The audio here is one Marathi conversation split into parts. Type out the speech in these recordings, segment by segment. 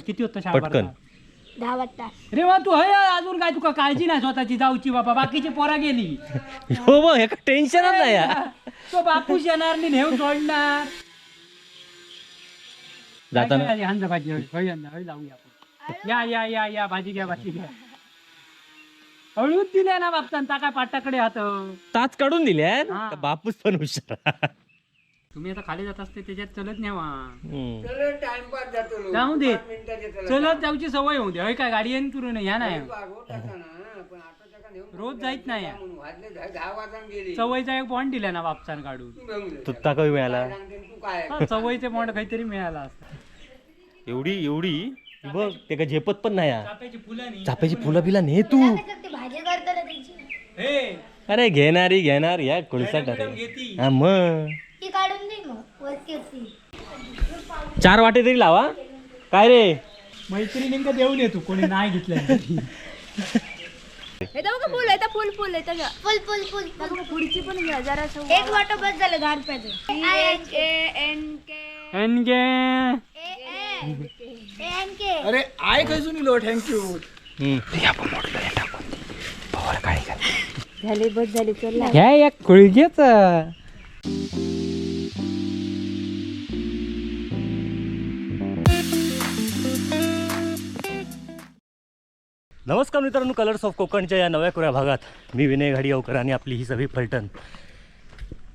किती होतं शाळा पटकन. दहा वाजता. रे वा तू हय अजून काय तुका काळजी नाही स्वतःची जाऊची बाबा बाकीची पोरा गेली. हो मग हे टेन्शनच नाही यार. तो बापूस येणार नाही नेऊन सोडणार जाताना. हांजा भाजी लावूया आपण. या या या या भाजी घ्या भाजी घ्या. हळूच दिल्या ना बापसान काय पाटाकडे हात. ताच काढून दिले. हा. बापूस पण हुशार. तुम्ही आता खाली जात असते त्याच्यात चलत न्यावा हम्म. टाइमपास जातो जाऊ दे. मिनिटाचे चला. चलत जाऊची सवय होऊ दे. हय काय गाडी येईन करून ह्या नाही वागवत असताना, पण आता त्याला नेऊन रोज जाईत नाही या. म्हणून. वाजले दहा दहा वाजून गेली. सवयचा एक बॉन्ड दिला ना बापसान काढून. तू घेऊन ये. तुत्ता कवी मिळाला? काय सांगते तू काय? हा, सवयचे बॉन्ड काहीतरी मिळाला असता. एवढी एवढी? बघ ते का झेपत पण नाही यार. चाफ्याची फुलं नाही. चाफ्याची फुलं बिला ने तू. ते भाजी करतो ना त्यांची हे. अरे घेणारी घेणार या कोळसा मॅडम घेती. हा मग. ती काढून दे मग वरती होती चार वाटे तरी लावा. काय रे? मैत्रिणींका देऊन येतो कोणी नाही घेतलं हे बघा फुल फुल फुल फुल फुल फुल फुल. पुढची पण घ्या जरा एक वाटो बस झालं दहा रुपयाचं एन के एन के. अरे आय खयसून इलो थँक्यू झाली बस झाली चल ह्या एक कुळगेच नमस्कार मित्रांनो कलर्स ऑफ कोकणच्या या नव्या कोऱ्या भागात मी विनय घाडियावकर आणि आपली ही सगळी फलटण.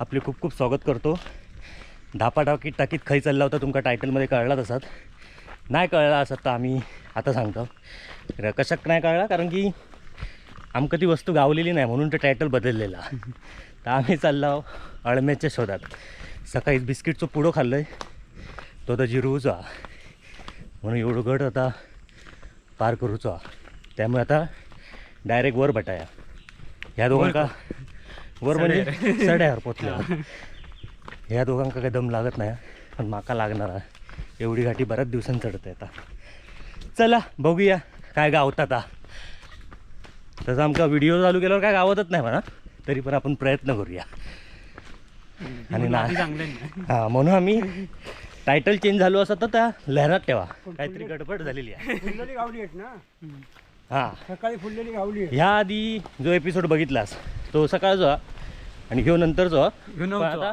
आपले खूप खूप स्वागत करतो. धापाटाकीत टाकीत टाकीत खाई चालला होता तुमका टायटलमध्ये कळला असत नाही कळला असत तर आम्ही आता सांगतो. कशात कशाक नाही कळला? कारण की आमका ती वस्तू गावलेली नाही म्हणून ते टायटल बदललेला. तर आम्ही चाललो अळम्याच्या शोधात. सकाळी बिस्किटचं पुडो खाल्लं आहे तो तर जिरूचा म्हणून एवढं गड आता पार करूचो त्यामुळे आता डायरेक्ट वर बटाया. ह्या दोघांका वर म्हणजे सड्यावर. पोचल्या. ह्या दोघांका काही दम लागत नाही पण माका लागणार आहे एवढी घाटी बऱ्याच दिवसांनी चढते आता. चला बघूया काय गावतात आता तसं आमका व्हिडिओ चालू केल्यावर काय गावतच नाही म्हणा. तरी पण आपण प्रयत्न करूया. आणि ना चांगलं नाही हां म्हणून आम्ही टायटल चेंज झालो असं तर त्या लहरात ठेवा. काहीतरी गडबड झालेली आहे. हां. सकाळी फुललेली गावली. ह्या आधी जो एपिसोड बघितलास तो सकाळचा आणि ह्यो नंतरचा. पण आता-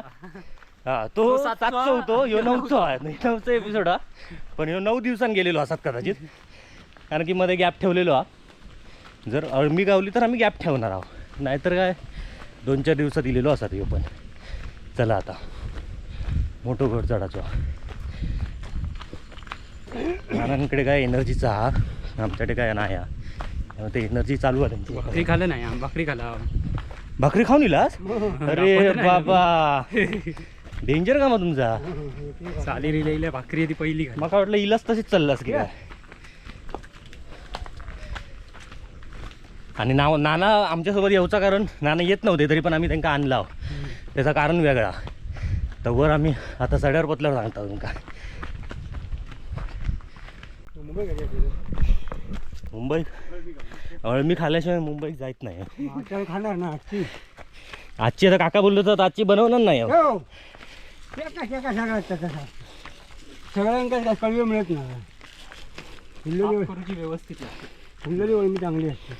हा. तो सातचा होतो ह्यो नऊचा आहे नऊचा एपिसोड हा. पण ह्यो नऊ दिवसांनी गेलेलो असतात कदाचित. कारण की मध्ये गॅप ठेवलेलो हा. जर अळमी गावली तर आम्ही गॅप ठेवणार आहोत. नाहीतर काय दोन चार दिवसात दिलेलो असतात ह्यो पण. चला आता. मोठं घर चढाचो नानांकडे काय एनर्जीचा हा. आमच्याकडे काय नाही हा. त्यामुळे ते एनर्जी चालू आहे त्यांची. भाकरी खाल्लं नाही आम्ही भाकरी खाला भाकरी खाऊन इलास अरे दाखवत नाही. बाबा. डेंजर का मग तुमचा? चाली रिलेल्या भाकरी आहे ती पहिली. मका वाटलं इलास तशीच चाललास की काय. आणि नाव नाना आमच्यासोबत येऊचा कारण नाना येत नव्हते तरी पण आम्ही त्यांना आणला त्याचं कारण वेगळा. तर वर आम्ही आता सड्यावर पतल्यावर सांगता तुमका मुंबई? अळमी खाल्ल्याशिवाय मुंबईत जायत नाही. खाणार ना आजची? आजची आता काका बोललो तर आजची बनवणार नाही हो. हो ते कशा कशा घालतात कसा सगळ्यांका काय कळवे मिळत नाही. फुललेली व्यवस्थित. फुललेली ओळमी चांगली असते.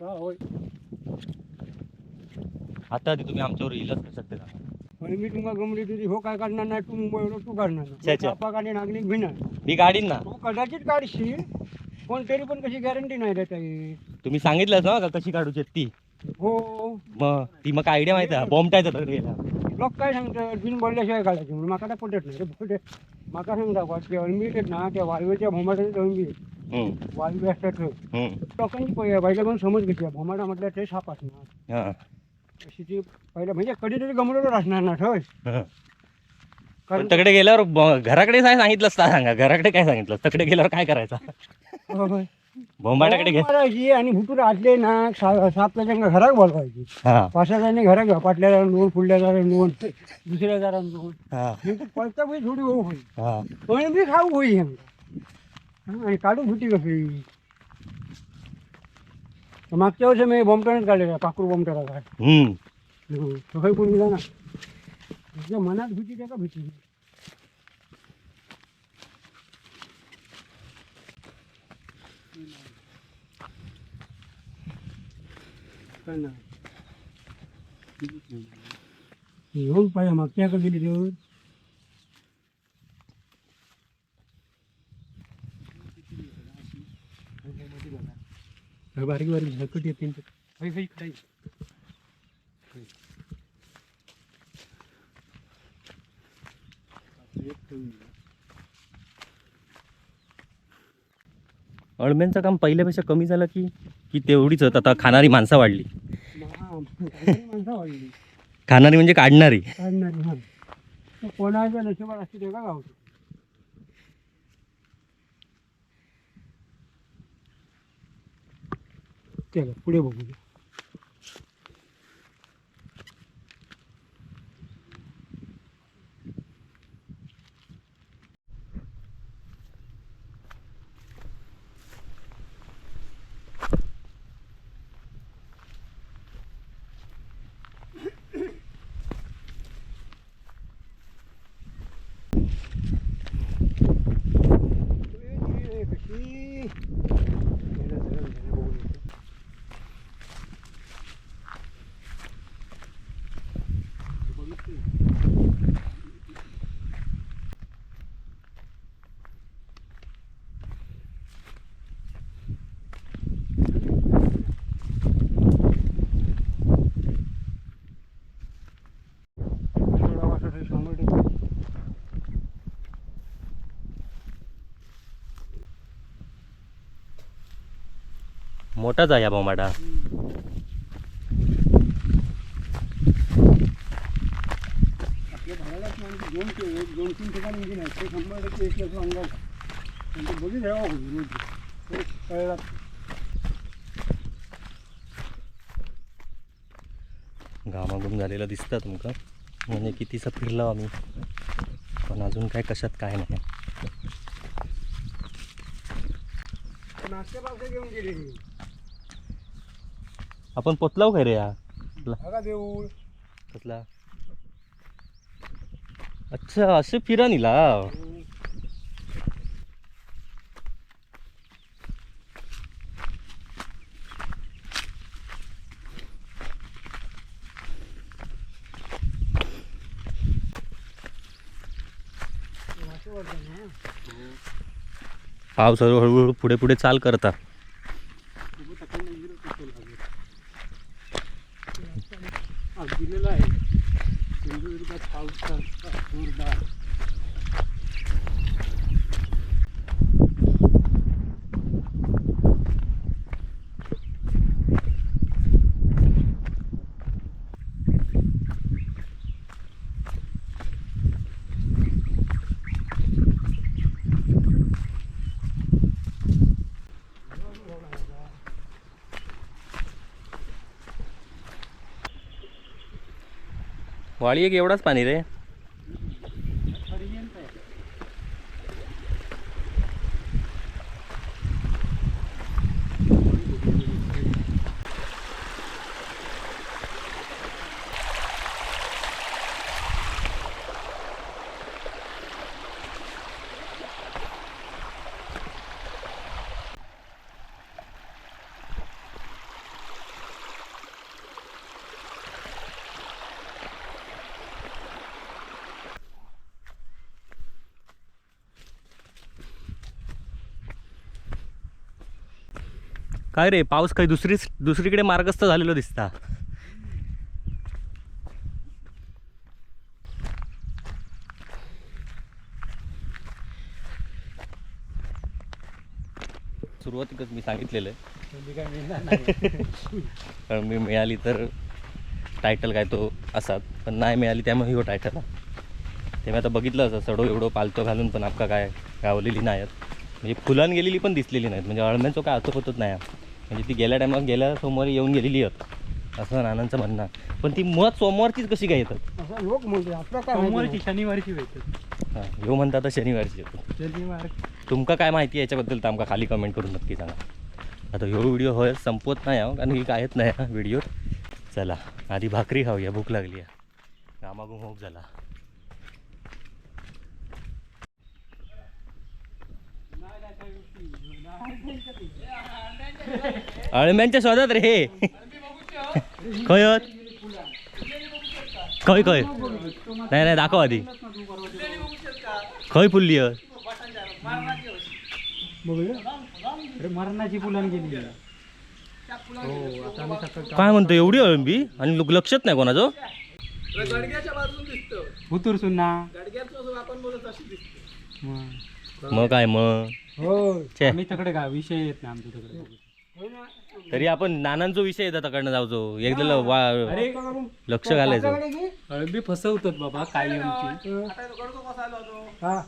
होय. आता आधी तुम्ही आमच्यावर येईलच कसं ते पण मी तुमका गमली तुझी हो काय काढणार नाही तू मुंबईवर तू काढणार छे, छे. बापा आणि नागरिक भिणार मी गाडीन ना. तू कदाचित काढशील पण तरी पण कशी गॅरंटी नाही देता येईल तुम्ही सांगितलंच ना का कशी काढूची ती हो. मग ती मग आयडिया माहिती आहे बॉम्बटायचं तर गेला. लोक काय सांगतात बिन बोलल्याशिवाय काढायचे म्हणून माका पटत नाही रे माका सांगता ते अळमी आहेत ना त्या वाळवेच्या आहेत. ते. हम्म, लोकांनी पहिले पहिल्या पण समज घेतली भोमाटा म्हटलं ते साप असणार. हा, अशी ती पहिल्या म्हणजे कधीतरी गमडवर असणार ना हा. पण तकडे गेल्यावर घराकडे काय सांगितलं सांगा. घराकडे काय सांगितलं? तकडे गेल्यावर काय करायचं? हो. बोंबाटाकडे घे मारायची आणि हुटून आटले ना सा- सात त्यांच्या घरात बोलवायची. हा. जणांनी घरात पाटल्या जाऊन फुडल्या जाऊन दोन दुसऱ्या जाऊन दोन हा पळता पण थोडी होऊ होईल. हा. पण खाऊ होई आणि काढून फुटी कशी मागच्या वर्षी मी बोमटानेच काढलेला पाकूर बोमटाला काय हम्म. सकाळी कोणी गेला ना. तुझ्या मनात भीती त्या का भीती? येऊन पाहिजे मागच्या का गेली देऊन बारीक बारीक झकट येते अळम्यांचं काम पहिल्यापेक्षा कमी झालं की की तेवढीच होत. आता खाणारी माणसं वाढली. खाणारी म्हणजे काढणारी. कोणाच्या नशिबात असते ते का गावतो चला पुढे बघूया कशी शंभर टक्के हा बोंबाटा आपल्या घरालाच म्हणजे दोन तीन ठिकाणी ते शंभर टक्के एक ते ते कळला. घामाघूम झालेलं दिसतं तुमका म्हणजे कितीसा फिरलो आम्ही. पण अजून काय कशात काय नाही. पावसात घेऊन गेली आपण पोचलाव काय रे या? बघा देऊळ. कसला अच्छा असे फिरा निला पाऊस हळू- हळूहळू पुढे पुढे चाल करता हा, दिलेला आहे सिंधुदुर्गात पाऊस जोरदार वाळी एक एवढाच पाणी रे. काय रे पाऊस काही दुसरीच दुसरीकडे मार्गस्थ झालेलो दिसता. सुरुवातीकच मी सांगितलेलं आहे. मी मिळाली तर टायटल काय तो असाच. पण नाही मिळाली त्यामुळे हो टायटल ते मी आता बघितलं असं सडो एवढं पालतो घालून पण आपका काय गावलेली नाही आहेत म्हणजे फुलान गेलेली पण दिसलेली नाहीत. म्हणजे अळम्यांचं काय असं होतच नाही. म्हणजे ती गेल्या टायमात गेल्या सोमवारी येऊन गेलेली आहेत असं नानांचं म्हणणं. आहे. पण ती मुळात सोमवारचीच कशी काय येतात? असं लोक म्हणते आपलं काय माहिती सोमवारची शनिवारची भेटत. हां ह्यो म्हणतात आता शनिवारची. येतात शनिवार. तुमका काय माहिती आहे याच्याबद्दल तर आमका खाली कमेंट करून नक्की सांगा. आता ह्यो व्हिडिओ होय संपवत नाही हो कारण की कायच नाही हा व्हिडिओ चला आधी भाकरी खाऊया भूक लागली आहे. कामागून होक झाला. अळम्यांच्या शोधात रे. खय? खय खय. नाही नाही दाखव आधी. खय फुलली मरणाची फुलान गेली. हो काय म्हणतो एवढी अळंबी आणि लोक लक्षात नाही कोणाचं? हुतूर सुन्ना. मग. काय मग? हो आम्ही तिकडे का विषय येत नाही आमच्या तिकडे. तरी आपण नानांचो विषय येतात कडनं जाऊचो एकदा वा अरे लक्ष घालायचं. अळबी फसवतात बाबा कायमची हा.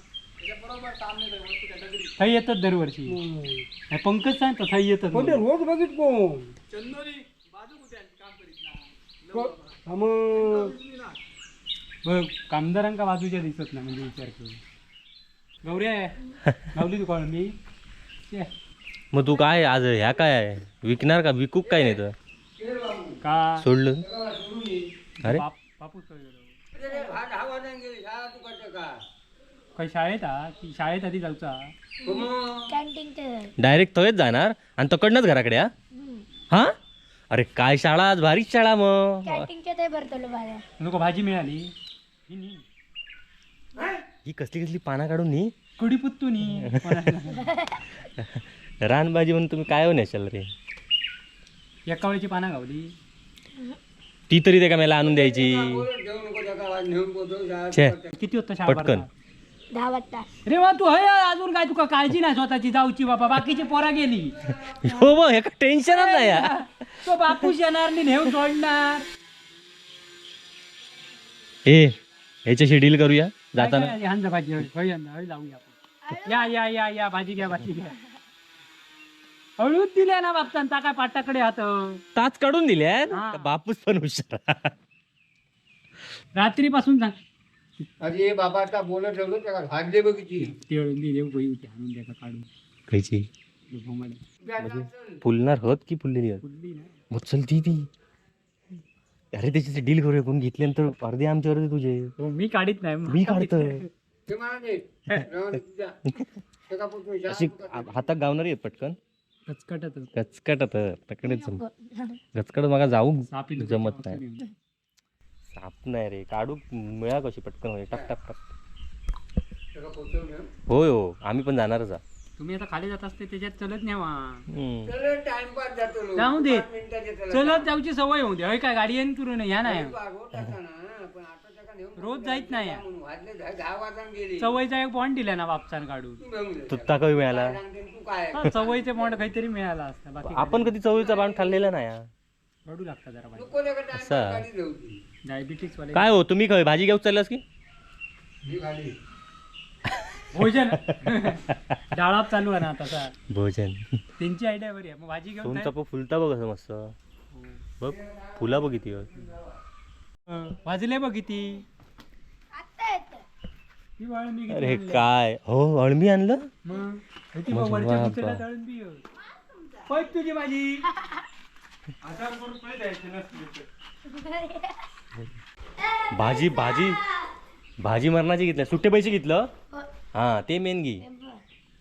थंय येतात दरवर्षी. नाही, पंकज सांगतो थंय येतात पण ते म्हणून. रोज बघित कोण? को- हा मग बघ कामदारांका बाजूच्या दिसत नाही म्हणजे विचार करून गौऱ्या गावली तू कळ मी? मग तू काय आज ह्या काय आहे? विकणार का? विकूक काय नाही तर? का? सोडलं? अरे? बापूस शाळेत हा ती शाळेत आधी जाऊचा. डायरेक्ट थंयच जाणार आणि तकडनंच घराकडे हा? हा? अरे काय शाळा आज? भारीच शाळा मग. नको भाजी मिळाली. ही नी. ही कसली कसली पाना काढून नी? कुडी पुत्तू नी. रानभाजी म्हणून तुम्ही काय हो नेशाल रे? एका वेळची पाना गावली. ती तरी त्या मेला आणून द्यायची. छे. किती होतं शाळा पटकन. भरता? दहा वाजता. रे वा तू हय अजून काय? तुका काळजी नाही स्वतःची. जाऊची बाबा बाकीची पोरा गेली. हो मग एका टेन्शनच नाही या. तो बापूस येणार नी नेऊन सोडणार. ए ह्याच्याशी डील करूया. जाताना. काय? काय हांजा भाजी हांजा, लावूया आपण. या या या या भाजी घ्या भाजी घ्या. हळूच दिल्या ना बापतान ता काय पाटाकडे हात. ताच काढून दिल्यात हा. बापूस पण हुशार रात्रीपासून सांग. अरे बाबा आता बोलत ठेवलं त्याला भाजले बघितली ते हळून दिली होई होती आणून द्या का काढून. खायची? घुमाडे. फुलणार होत की फुललेली होत? फुलली ना. ती ती. अरे त्याची डील करूया कोण घेतल्यानंतर अर्धे आमच्यावर दे तुझे. हो, मी काढीत नाही मी काढतोय. ते मला दे. राहून दे तुझ्या. त्याला पुढचं शाळा अशी हातात गावणारी आहेत पटकन. कचकटच गचकट तकडेच गचकट मला जाऊ. सापी जमत नाही. साप नाही रे काढू. मिळा कशी पटकन होईल टक टक टक. होय हो. आम्ही पण जाणारच आ तुम्ही आता खाली जात असते त्याच्यात चलत न्यावा. हम्म. चल, टाइमपास जातो लोक. जाऊ दे. पाच मिनिटाचे चला. चलत जाऊची सवय होऊ दे. हय काय गाडी येईन करून ह्या नाही ना, पण आता रोज जाईत नाही. या. म्हणून वाजले दहा दहा वाजता गेली. सवयीचा एक बॉन्ड दिला ना बापसान काढून. तू घेऊन ये. तुत्ता कवी मिळाला. काय सांगते तू काय? हा, सवयीचे बॉन्ड काहीतरी मिळाला असता. बाकी आपण कधी चवळीचा बाण खाल्लेला नाही हा. रडू लागता जरा बाई. नको नका टाइमपास असा. गाडी. डायबिटीस वाले काय हो तुम्ही काय भाजी घेऊ चाललास की? ही भोजन. डाळाप चालू आहे ना तसा भोजन. त्यांची आयडिया बरी आहे. मग भाजी घेऊन तुमचा फुलता बघ असं मस्त. बघ फुला बघ किती आहेत. अं, भाजले बघ किती. ही अरे? काय? हो अळमी आणलं? तुझी भाजी भाजी भाजी. भाजी मरणाची घेतल्या सुट्टे पैसे घेतलं? हा ते मेन घे.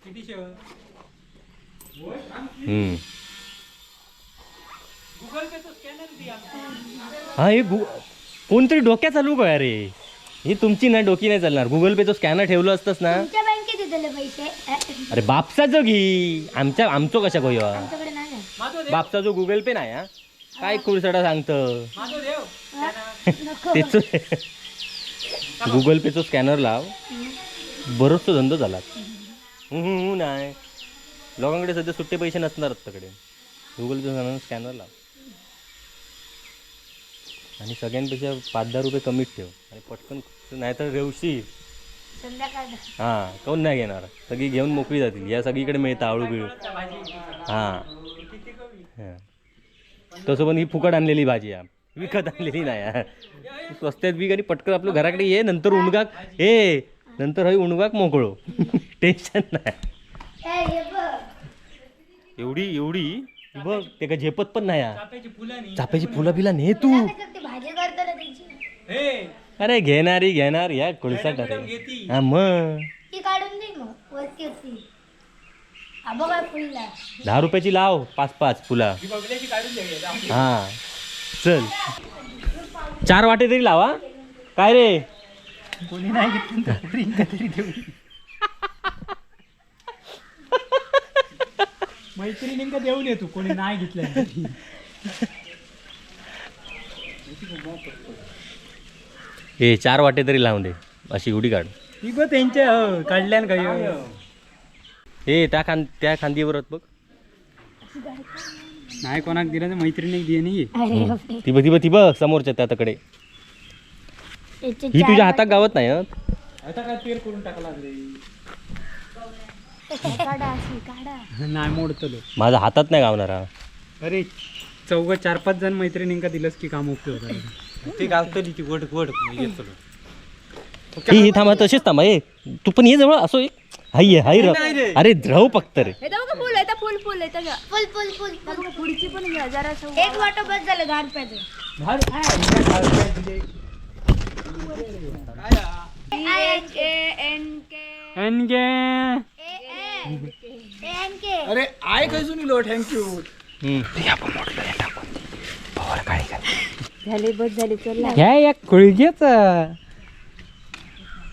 किती शेव हम्म. गुगल पे तो स्कॅनर दे आमचा. हा हे गु कोणतरी डोक्या चालू काय रे ही तुमची ना डोकी नाही चालणार. गुगल पेचं स्कॅनर ठेवलं असतंस ना. तुमच्या बँकेत दिले पैसे. अ, अरे बापसाचं घे. आमच्या आमचो कशा कोय आमच्याकडे नाही. आहे. माधव देव बापचा जो गुगल पे नाही हा? काय खुरसडा सांगतं? नको. तेच. गुगल पेचं स्कॅनर लाव. बरोच तो धंदो झाला हम्म, हम्म, हम्म, नाही. लोकांकडे सध्या सुट्टे पैसे नसणार तकडे गुगल पे स्कॅनर लाव. आणि सगळ्यांपेक्षा पाच दहा रुपये कमीच ठेव. आणि पटकन नाहीतर रेवशी. संध्याकाळ. हां काऊन नाही घेणार? सगळी घेऊन मोकळी जातील. या सगळीकडे मिळतं आळू बिळू. हां. हां. तसं पण ही फुकट आणलेली भाजी आहे. विकत आणलेली नाही. स्वस्त्यात विक आणि पटकन आपलं घराकडे ये नंतर उणगाक. ए नंतर हवी उणगाक मोकळो. टेन्शन नाही. हे एवढी एवढी ही बघ ते का झेपत पण नाही आहे. चाफ्याची फुलं नाही. चाफ्याची फुलं बिला ने तू. अरे घेणारी घेणार या कोळसा मॅडम घेती. हा मग. ती काढून दे मग वरती होती. हा बघा फुलला. दहा रुपयाची लाव पाच पाच फुला. ही हा चल. चार वाटे तरी लावा. काय रे? कोणी नाही घेतलं तर प्रियंका तरी देऊ मैत्रिणींका देऊन येतो कोणी नाही घेतलं तरी. ए चार वाटे तरी लावून दे अशी उडी काढ. ही बघ त्यांच्या हो, काढल्यान काय ए त्या खान त्या खांदीवर बघ. नाही कोणाक दिलं तर मैत्रिणीक दिये नाही अरे बापरे. ती बघ ती बघ ती बघ समोरच्या त्या तकडे याचे ही चार तुझ्या हातात गावत नाही हं? आता काय पेर करून टाकला रे काढा अशी काढा नाही मोडतलो. माझ्या हातात नाही गावणार हा. अरे चौघ चार पाच जण मैत्रिणींका दिलंस की काम उपयोग होता ते गावतली ती वड वड ही ही थांबा तशीच थांबा ए. तू पण ये जवळ असो एक हाय हाय र. अरे राहू फक्त रे. हे तर बघा फुल येतं फुल फुल फुल फुल. फुल पुढची पण घ्या जरा एक वाटो बस झालं दहा रुपयाचं ए एन के. एन गे के अरे आय खंयसून इलो थँक्यू हम्म. झाली बस झाली चल ह्या एक खुळगेच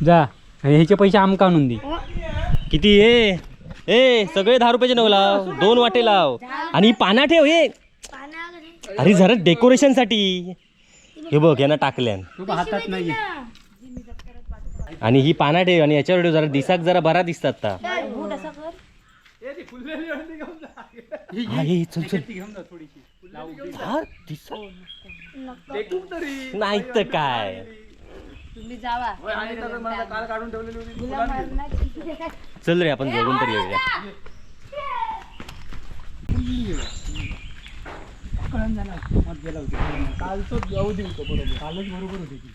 जा. ह्याचे पैसे आमका आणून दे. किती ए ए सगळे दहा रुपयाचे नऊ लाव दोन वाटे लाव. आणि ही पाना ठेव पाना अरे जरा डेकोरेशनसाठी. हे बघ यांना टाकल्यान. हातात नाही आणि ही पाना ठेव आणि याच्यावर ठेव जरा दिसाक जरा बरा दिसतात ता. हा, ये, चल चल. हा, दिसा- नाही तर काय. तुम्ही जावा तुला मारणार चल रे आपण जगून तरी येऊया. कळण मत गेला होती कालच जाऊ दे बरोबर. कालच बरोबर होती ती.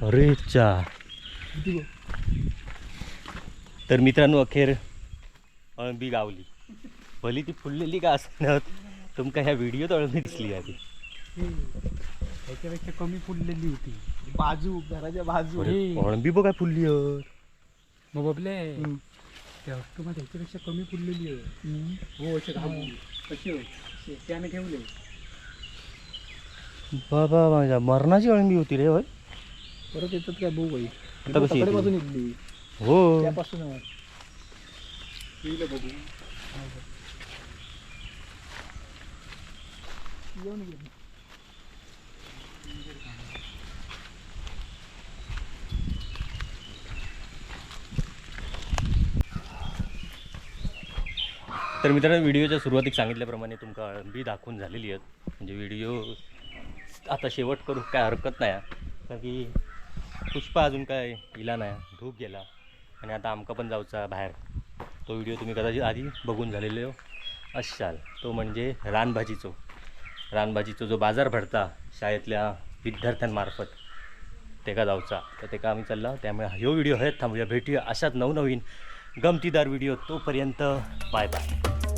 अरे चा. तर मित्रांनो अखेर अळंबी गावली. भली ती फुललेली का असणार? तुमका ह्या व्हिडिओत अळंबी दिसली आधी. त्याच्यापेक्षा कमी फुललेली होती. बाजू घराच्या बाजू. अळंबी बघ काय फुलली. मग बबले त्या त्याच्यापेक्षा कमी फुललेली आहे हो असे कशी होय असे. ते आम्ही ठेवले. बाबा माझ्या मरणाची अळंबी होती रे होय. परत येतात काय भाऊ बाई. आता कशी येते? पासून इडली. हो. त्यापासून येईल बघू तर मित्रांनो व्हिडिओच्या सुरुवातीक सांगितल्याप्रमाणे तुमका अळंबी दाखवून झालेली आहेत. म्हणजे व्हिडिओ आता शेवट करू काय हरकत नाही आहे. कारण की पुष्पा अजून काय इला नाही. धूप गेला. आणि आता आमका पण जाऊचा बाहेर. तो व्हिडिओ तुम्ही कदाचित आधी बघून झालेले हो. असाल तो म्हणजे रानभाजीचो. रानभाजीचो जो बाजार भरता शाळेतल्या विद्यार्थ्यांमार्फत. तेका जाऊचा. तर तेका आम्ही चालला त्यामुळे ह्यो व्हिडिओ हयत थांबूया. भेटूया अशाच नवनवीन गमतीदार व्हिडिओ तोपर्यंत. Bye bye.